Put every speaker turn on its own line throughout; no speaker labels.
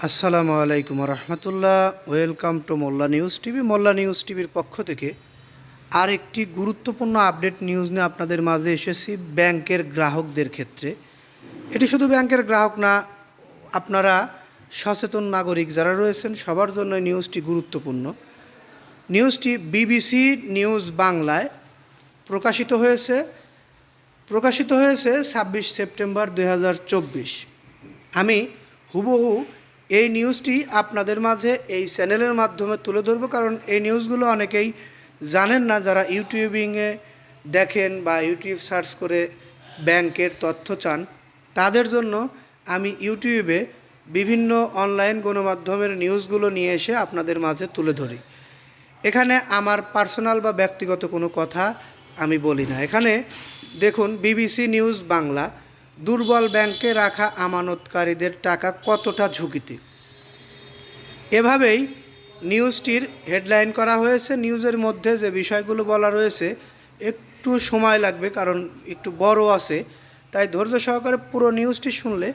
আসসালামু আলাইকুম রহমতুল্লাহ। Welcome to Mollah news TV. Mollah news টিভির পক্ষ থেকে আর একটি গুরুত্বপূর্ণ আপডেট নিউজ নিয়ে আপনাদের মাঝে এসেছি ব্যাংকের গ্রাহকদের ক্ষেত্রে। এটি শুধু ব্যাংকের গ্রাহক না, আপনারা সচেতন নাগরিক যারা রয়েছেন, সবার জন্য নিউজটি গুরুত্বপূর্ণ। নিউজটি বিবিসি নিউজ বাংলায় প্রকাশিত হয়েছে। প্রকাশিত হয়েছে ছাব্বিশ সেপ্টেম্বর দু হাজার চব্বিশ। আমি হুবহু এই নিউজটি আপনাদের মাঝে এই চ্যানেলের মাধ্যমে তুলে ধরবো, কারণ এই নিউজগুলো অনেকেই জানেন না যারা ইউটিউবিংয়ে দেখেন বা ইউটিউব সার্চ করে ব্যাংকের তথ্য চান। তাদের জন্য আমি ইউটিউবে বিভিন্ন অনলাইন গণমাধ্যমের নিউজগুলো নিয়ে এসে আপনাদের মাঝে তুলে ধরি। এখানে আমার পার্সোনাল বা ব্যক্তিগত কোনো কথা আমি বলি না। এখানে দেখুন বিবিসি নিউজ বাংলা দুর্বল ব্যাংকে রাখা আমানতকারীদের টাকা কতটা ঝুঁকিতে? এভাবেই নিউজটির হেডলাইন করা হয়েছে। নিউজের মধ্যে যে বিষয়গুলো বলা রয়েছে, একটু সময় লাগবে কারণ একটু বড় আছে। তাই ধৈর্য সহকারে পুরো নিউজটি শুনলে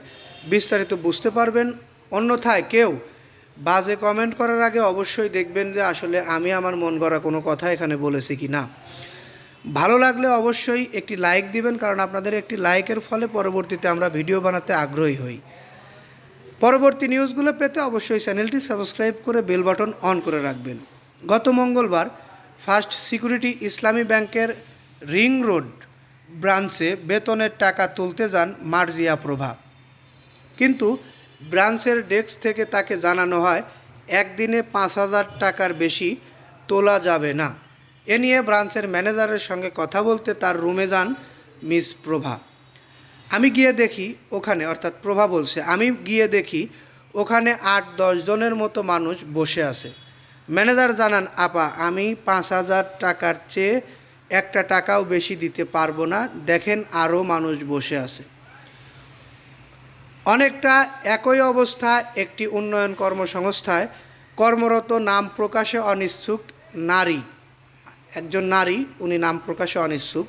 বিস্তারিত বুঝতে পারবেন। অন্যথায় কেউ বাজে কমেন্ট করার আগে অবশ্যই দেখবেন যে আসলে আমি আমার মন গড়া কোনো কথা এখানে বলেছি কি না ভালো লাগলে অবশ্যই একটি লাইক দিবেন, কারণ আপনাদের একটি লাইকের ফলে পরবর্তীতে আমরা ভিডিও বানাতে আগ্রহী হই। পরবর্তী নিউজগুলো পেতে অবশ্যই চ্যানেলটি সাবস্ক্রাইব করে বেল বাটন অন করে রাখবেন। গত মঙ্গলবার ফার্স্ট সিকিউরিটি ইসলামী ব্যাংকের রিং রোড ব্রাঞ্চে বেতনের টাকা তুলতে যান মার্জিয়া প্রভা। কিন্তু ব্রাঞ্চের ডেস্ক থেকে তাকে জানানো হয়, একদিনে পাঁচ হাজার টাকার বেশি তোলা যাবে না। এ নিয়ে ব্রাঞ্চের ম্যানেজারের সঙ্গে কথা বলতে তার রুমে যান মিস প্রভা। আমি গিয়ে দেখি ওখানে, অর্থাৎ প্রভা বলছে, আমি গিয়ে দেখি ওখানে আট দশ জনের মতো মানুষ বসে আছে। ম্যানেজার জানান, আপা, আমি পাঁচ হাজার টাকার চেয়ে একটা টাকাও বেশি দিতে পারব না। দেখেন আরও মানুষ বসে আছে। অনেকটা একই অবস্থা একটি উন্নয়ন কর্মসংস্থায়। কর্মরত নাম প্রকাশে অনিচ্ছুক নারী। একজন নারী, উনি নাম প্রকাশে অনিচ্ছুক।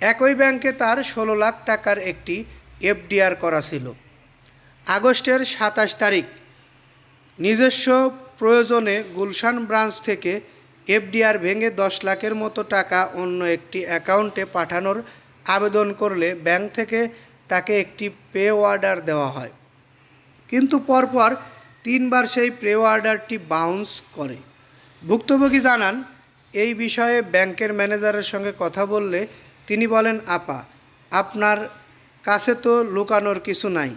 একই ব্যাংকে তার ষোলো লাখ টাকার একটি এফডিআর করা ছিল। আগস্টের সাতাশ তারিখ, নিজস্ব প্রয়োজনে গুলশান ব্রাঞ্চ থেকে এফডিআর ভেঙে দশ লাখের মতো টাকা অন্য একটি অ্যাকাউন্টে পাঠানোর আবেদন করলে ব্যাংক থেকে তাকে একটি পে অর্ডার দেওয়া হয়। কিন্তু পরপর তিনবার সেই পে অর্ডারটি বাউন্স করে। ভুক্তভোগী জানান এই বিষয়ে ব্যাংকের ম্যানেজারের সঙ্গে কথা বললে তিনি বলেন, আপা, আপনার কাছে তো লুকানোর কিছু নাই।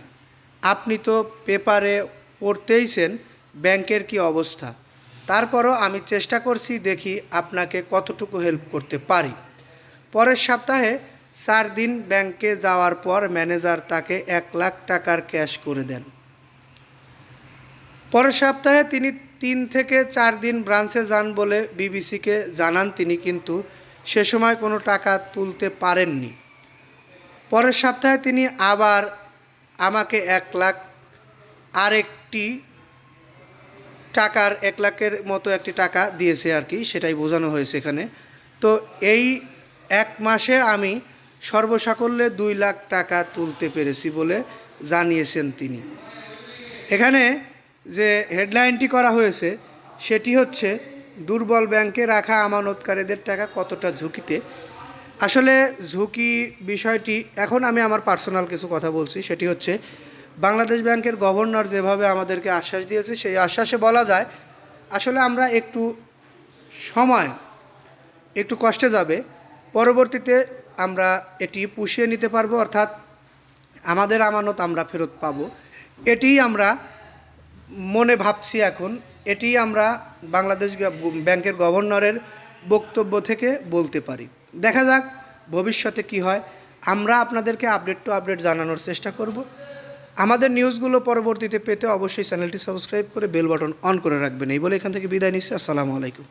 আপনি তো পেপারে পড়তেইছেন, ব্যাংকের কি অবস্থা? তারপরও আমি চেষ্টা করছি দেখি আপনাকে কতটুকু হেল্প করতে পারি। পরের সপ্তাহে চার দিন ব্যাংকে যাওয়ার পর ম্যানেজার তাকে এক লাখ টাকার ক্যাশ করে দেন। পরের সপ্তাহে তিনি তিন থেকে চার দিন ব্রাঞ্চে যান বলে বিবিসিকে জানান তিনি, কিন্তু সে সময় কোনো টাকা তুলতে পারেননি। পরের সপ্তাহে তিনি আবার আমাকে এক লাখ, আরেকটি টাকার এক লাখের মতো একটি টাকা দিয়েছে আর কি, সেটাই বোঝানো হয়েছে এখানে। তো এই এক মাসে আমি সর্বসাকল্যে দুই লাখ টাকা তুলতে পেরেছি বলে জানিয়েছেন তিনি। এখানে যে হেডলাইনটি করা হয়েছে, সেটি হচ্ছে, দুর্বল ব্যাংকে রাখা আমানতকারীদের টাকা কতটা ঝুঁকিতে? আসলে ঝুঁকি বিষয়টি, এখন আমি আমার পার্সোনাল কিছু কথা বলছি, সেটি হচ্ছে, বাংলাদেশ ব্যাংকের গভর্নর যেভাবে আমাদেরকে আশ্বাস দিয়েছে, সেই আশ্বাসে বলা যায়, আসলে আমরা একটু সময়, একটু কষ্টে যাবে, পরবর্তীতে আমরা এটি পুষিয়ে নিতে পারব, অর্থাৎ আমাদের আমানত আমরা ফেরত পাবো। এটিই আমরা মনে ভাবছি এখন, এটি আমরা বাংলাদেশ ব্যাংকের গভর্নরের বক্তব্য থেকে বলতে পারি। দেখা যাক ভবিষ্যতে কি হয়। আমরা আপনাদেরকে আপডেট টু আপডেট জানানোর চেষ্টা করব। আমাদের নিউজগুলো পরবর্তীতে পেতে অবশ্যই চ্যানেলটি সাবস্ক্রাইব করে বেল বাটন অন করে রাখবেন। এই বলে এখান থেকে বিদায় নিচ্ছি। আসসালামু আলাইকুম।